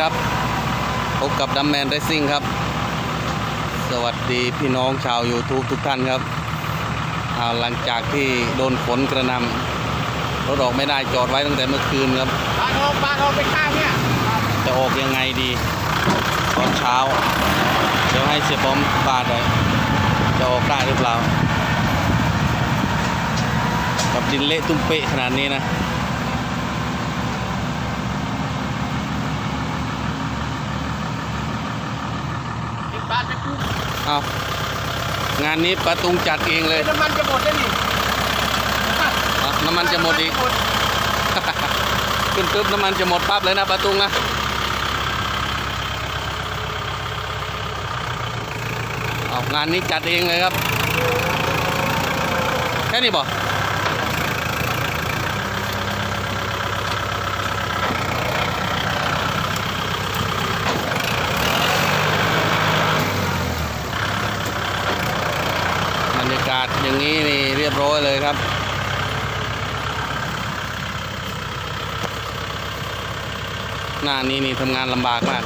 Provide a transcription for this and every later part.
ครับ พบกับดัมแมนเรซิ่งครับ สวัสดีพี่น้องชาว YouTube ทุกท่านครับเอาหลังจากที่โดนฝนกระหนำรถออกไม่ได้จอดไว้ตั้งแต่เมื่อคืนครับปลาทองปลาทองไปข้างเนี่ยจะออกยังไงดี ตอนเช้า เดี๋ยวให้เสียบอมบาดเลยจะออกได้หรือเปล่า กับดินเละตุ้มเปะขนาดนี้นะ ติดปลาจะกุ้ง เอางานนี้ประตุงจัดเองเลย น้ำมันจะหมดแล้วนี่เอาน้ำมันจะหมดอีก ขึ้นปุ๊บน้ำมันจะหมดปั๊บเลยนะประตุงนะ เอางานนี้จัดเองเลยครับ แค่นี้บอกบรรยาศอย่างนี้นี่เรียบร้อยเลยครับ หน้านี้นี่ทำงานลำบากมาก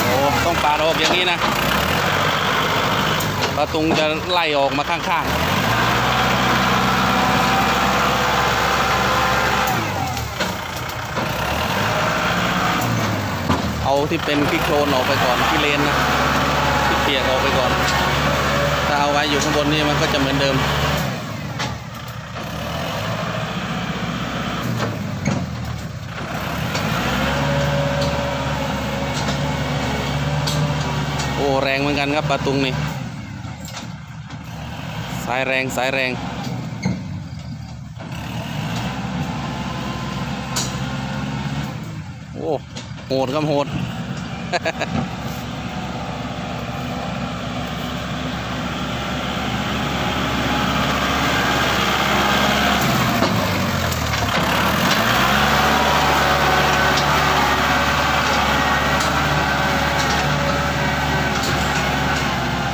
โอ้ต้องปาดออกอย่างนี้นะประตุงจะไล่ออกมาข้างๆ เอาที่เป็นขี้โคลนออกไปก่อนที่เลนนะที่เปียกออกไปก่อน ถ้าเอาไว้อยู่ข้างบนนี่มันก็จะเหมือนเดิมโอ้แรงเหมือนกันครับปลาตุงนี่ สายแรงสายแรง โอ้ โหดครับโหด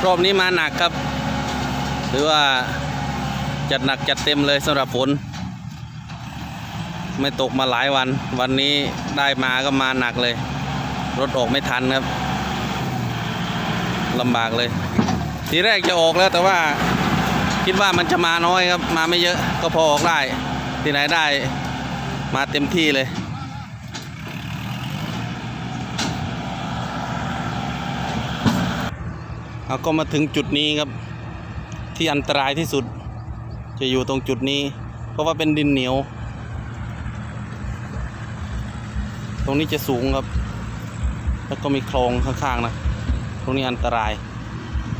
รอบนี้มาหนักครับ หรือว่าจัดหนักจัดเต็มเลยสำหรับฝน ไม่ตกมาหลายวัน วันนี้ได้มาก็มาหนักเลย รถออกไม่ทันครับลำบากเลย ทีแรกจะออกแล้วแต่ว่าคิดว่ามันจะมาน้อยครับ มาไม่เยอะก็พอออกได้ ที่ไหนได้มาเต็มที่เลย เราก็มาถึงจุดนี้ครับ ที่อันตรายที่สุด จะอยู่ตรงจุดนี้ เพราะว่าเป็นดินเหนียว ตรงนี้จะสูงครับ แล้วก็มีคลองข้างๆนะ ตรงนี้อันตราย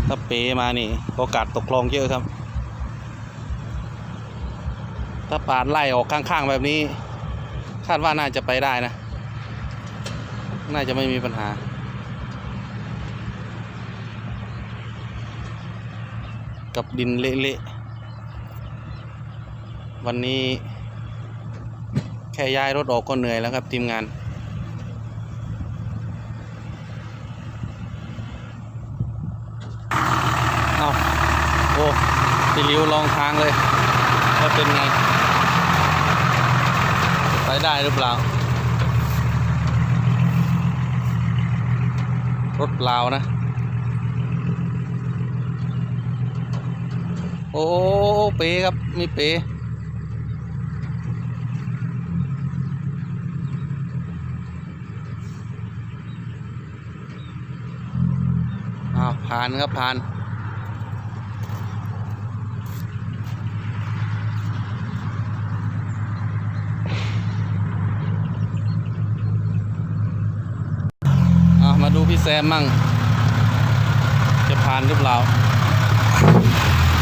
ถ้าเป๋มานี่โอกาสตกคลองเยอะครับ ถ้าปาดไล่ออกข้างๆแบบนี้ คาดว่าน่าจะไปได้นะ น่าจะไม่มีปัญหากับดินเละๆ วันนี้แค่ย้ายรถออกก็เหนื่อยแล้วครับทีมงาน เอาโอ้พี่ ริวลองทางเลยว่าเป็นไง ไปได้หรือเปล่า รถเปล่านะ โอ้เป๋ครับ มีเป๋อ้าผ่านครับผ่าน อะมา ดูพี่แซมมั่ง จะผ่านหรือเปล่า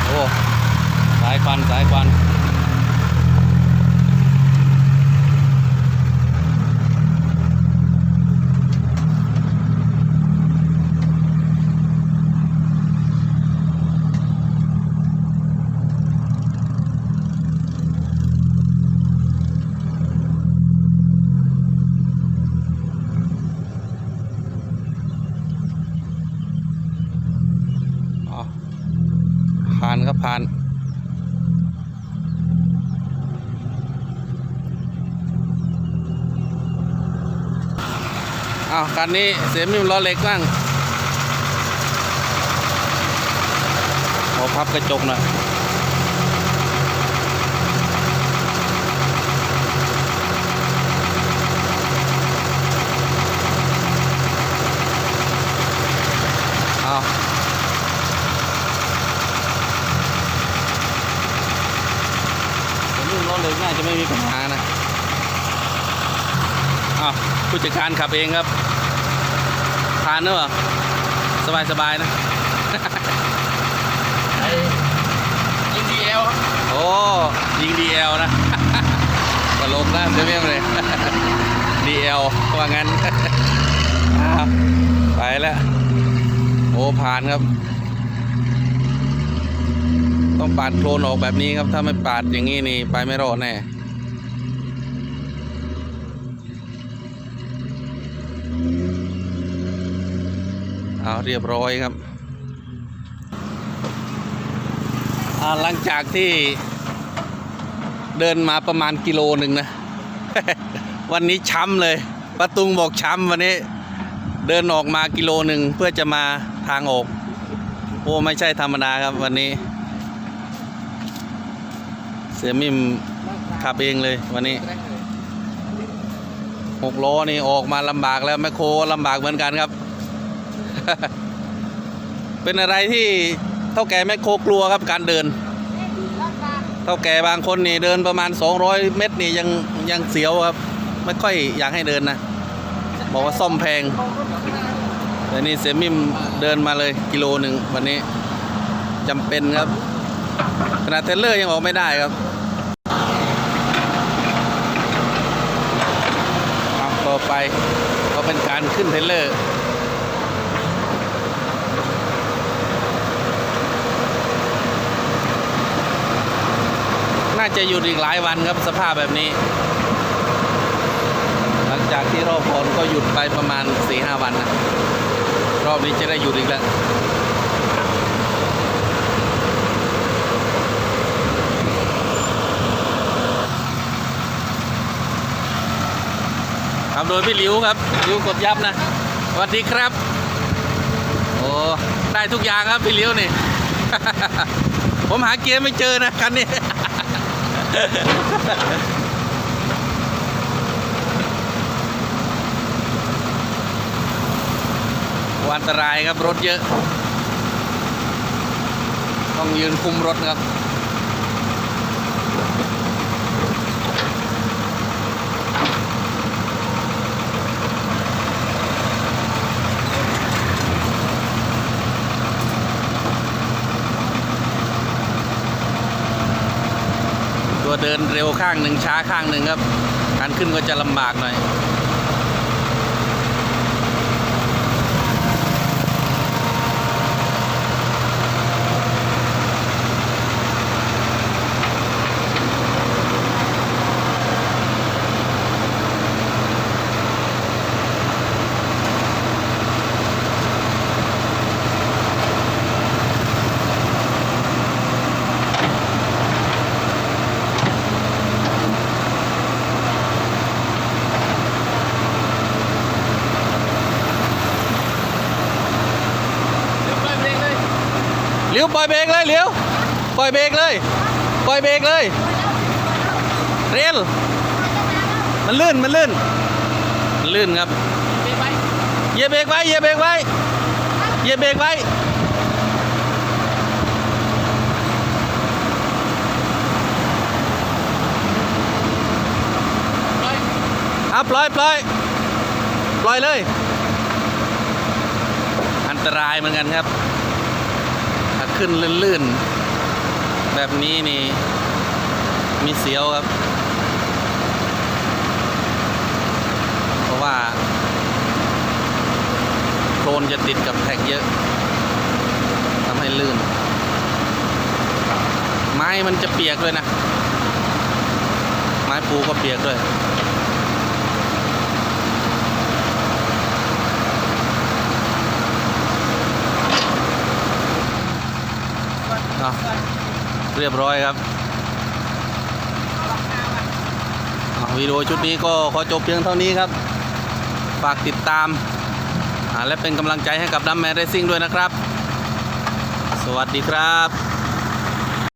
โอ้ สายควัน สายควัน อ้าว คันนี้เสียมิมล้อเล็กบ้างโอ้พับกระจกหน่อยเอาเสียมิมล้อเล็กน่าจะไม่มีปัญหานะอ้าวผู้จัดการขับเองครับ ทานเนอะสบายสบายๆนะไอ้ยินดีเอลครับโอ้ยิงดีเอลนะตลกนะเซเว่นเลยดีเอลว่างั้นอ้าวไปแล้วโอ้ผ่านครับ ต้องปาดโคลนออกแบบนี้ครับ ถ้าไม่ปาดอย่างนี้นี่ไปไม่รอดแน่ เอาเรียบร้อยครับหลังจากที่เดินมาประมาณกิโลหนึ่งนะ วันนี้ช้ำเลยประตุงบอกช้ำวันนี้ เดินออกมากิโลหนึ่งเพื่อจะมาทางออก โอ้ไม่ใช่ธรรมดาครับวันนี้ เสียมิมขับเองเลยวันนี้หกล้อนี่ออกมาลำบากแล้วแมคโครลำบากเหมือนกันครับ เป็นอะไรที่เท่าแก่แมคโครกลัวครับการเดิน เท่าแก่บางคนนี่เดินประมาณ 200 เมตรนี่ยังยังเสียวครับ ไม่ค่อยอยากให้เดินนะ บอกว่าซ่อมแพง แต่นี่เสียมิมเดินมาเลยกิโลหนึ่งวันนี้จำเป็นครับขนาดเทรลเลอร์ยังออกไม่ได้ครับเอาต่อไปก็เป็นการขึ้นเทรลเลอร์ จะหยุดอีกหลายวันครับสภาพแบบนี้ หลังจากที่รอบก่อนก็หยุดไปประมาณ4ีหวันนะรอบนี้จะได้หยุดอีกแล้วครับโดยพี่หลิวครับหลิวกดยับนะสวัสดีครับ โอ้ได้ทุกอย่างครับพี่หลิวนี่ ผมหาเกียร์ไม่เจอนะคันนี้ อันตรายครับ รถเยอะ ต้องยืนคุมรถครับ ดินเร็วข้างหนึ่งช้าข้างหนึ่งครับการขึ้นก็จะลำบากหน่อย เดี๋ยวเปิดเพลงเลย เลี้ยวปล่อยเบรกเลยเลี้ยวปล่อยเบรกเลยปล่อยเบรกเลยเร็วมันลื่นมันลื่นมันลื่นครับเหยียบเบรกไว้เหยียบเบรกไว้เหยียบเบรกไว้ปเอาปล่อยปล่อยปล่อยเลย อันตรายเหมือนกันครับ ขึ้นลื่นๆ แบบนี้นี่มีเสียวครับ เพราะว่าโคลนจะติดกับแท็กเยอะทำให้ลื่น ไม้มันจะเปียกด้วยนะ ไม้ปูก็เปียกด้วย เรียบร้อยครับวิดีโอชุดนี้ก็ขอจบเพียงเท่านี้ครับ ฝากติดตาม และเป็นกำลังใจให้กับดัมแมนเรซิ่งด้วยนะครับ สวัสดีครับ